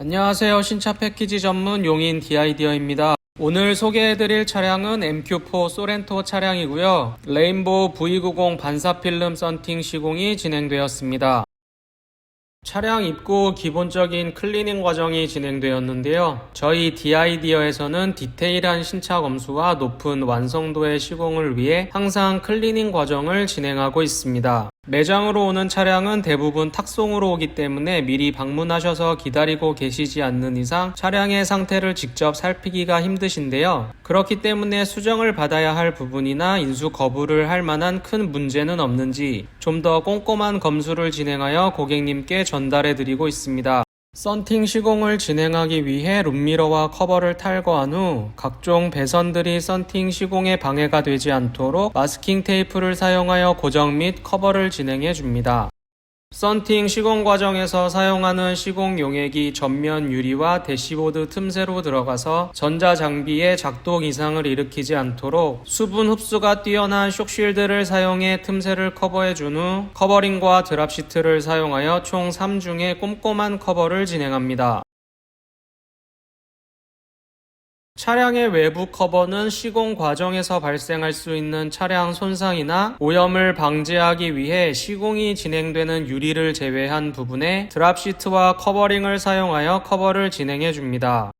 안녕하세요. 신차 패키지 전문 용인 디아이디어입니다. 오늘 소개해드릴 차량은 MQ4 소렌토 차량이고요. 레인보우 V90 반사필름 썬팅 시공이 진행되었습니다. 차량 입고 기본적인 클리닝 과정이 진행되었는데요. 저희 디아이디어에서는 디테일한 신차 검수와 높은 완성도의 시공을 위해 항상 클리닝 과정을 진행하고 있습니다. 매장으로 오는 차량은 대부분 탁송으로 오기 때문에 미리 방문하셔서 기다리고 계시지 않는 이상 차량의 상태를 직접 살피기가 힘드신데요. 그렇기 때문에 수정을 받아야 할 부분이나 인수 거부를 할 만한 큰 문제는 없는지 좀 더 꼼꼼한 검수를 진행하여 고객님께 전달해 드리고 있습니다. 썬팅 시공을 진행하기 위해 룸미러와 커버를 탈거한 후 각종 배선들이 썬팅 시공에 방해가 되지 않도록 마스킹 테이프를 사용하여 고정 및 커버를 진행해 줍니다. 썬팅 시공 과정에서 사용하는 시공 용액이 전면 유리와 대시보드 틈새로 들어가서 전자 장비의 작동 이상을 일으키지 않도록 수분 흡수가 뛰어난 쇼실드를 사용해 틈새를 커버해 준 후 커버링과 드랍 시트를 사용하여 총 3중의 꼼꼼한 커버를 진행합니다. 차량의 외부 커버는 시공 과정에서 발생할 수 있는 차량 손상이나 오염을 방지하기 위해 시공이 진행되는 유리를 제외한 부분에 드랍 시트와 커버링을 사용하여 커버를 진행해 줍니다.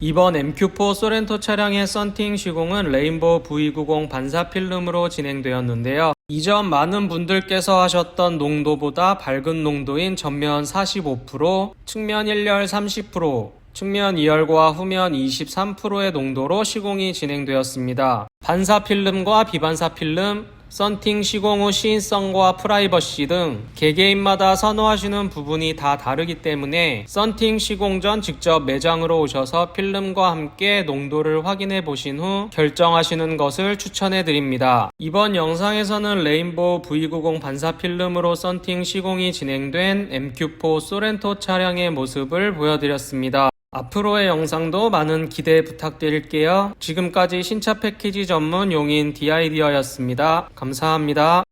이번 MQ4 소렌토 차량의 썬팅 시공은 레인보우 V90 반사 필름으로 진행되었는데요. 이전 많은 분들께서 하셨던 농도보다 밝은 농도인 전면 45%, 측면 1열 30%, 측면 2열과 후면 23%의 농도로 시공이 진행되었습니다. 반사 필름과 비반사 필름, 썬팅 시공 후 시인성과 프라이버시 등 개개인마다 선호하시는 부분이 다 다르기 때문에 썬팅 시공 전 직접 매장으로 오셔서 필름과 함께 농도를 확인해 보신 후 결정하시는 것을 추천해 드립니다. 이번 영상에서는 레인보우 V90 반사 필름으로 썬팅 시공이 진행된 MQ4 소렌토 차량의 모습을 보여드렸습니다. 앞으로의 영상도 많은 기대 부탁드릴게요. 지금까지 신차 패키지 전문 용인 디아이디어였습니다. 감사합니다.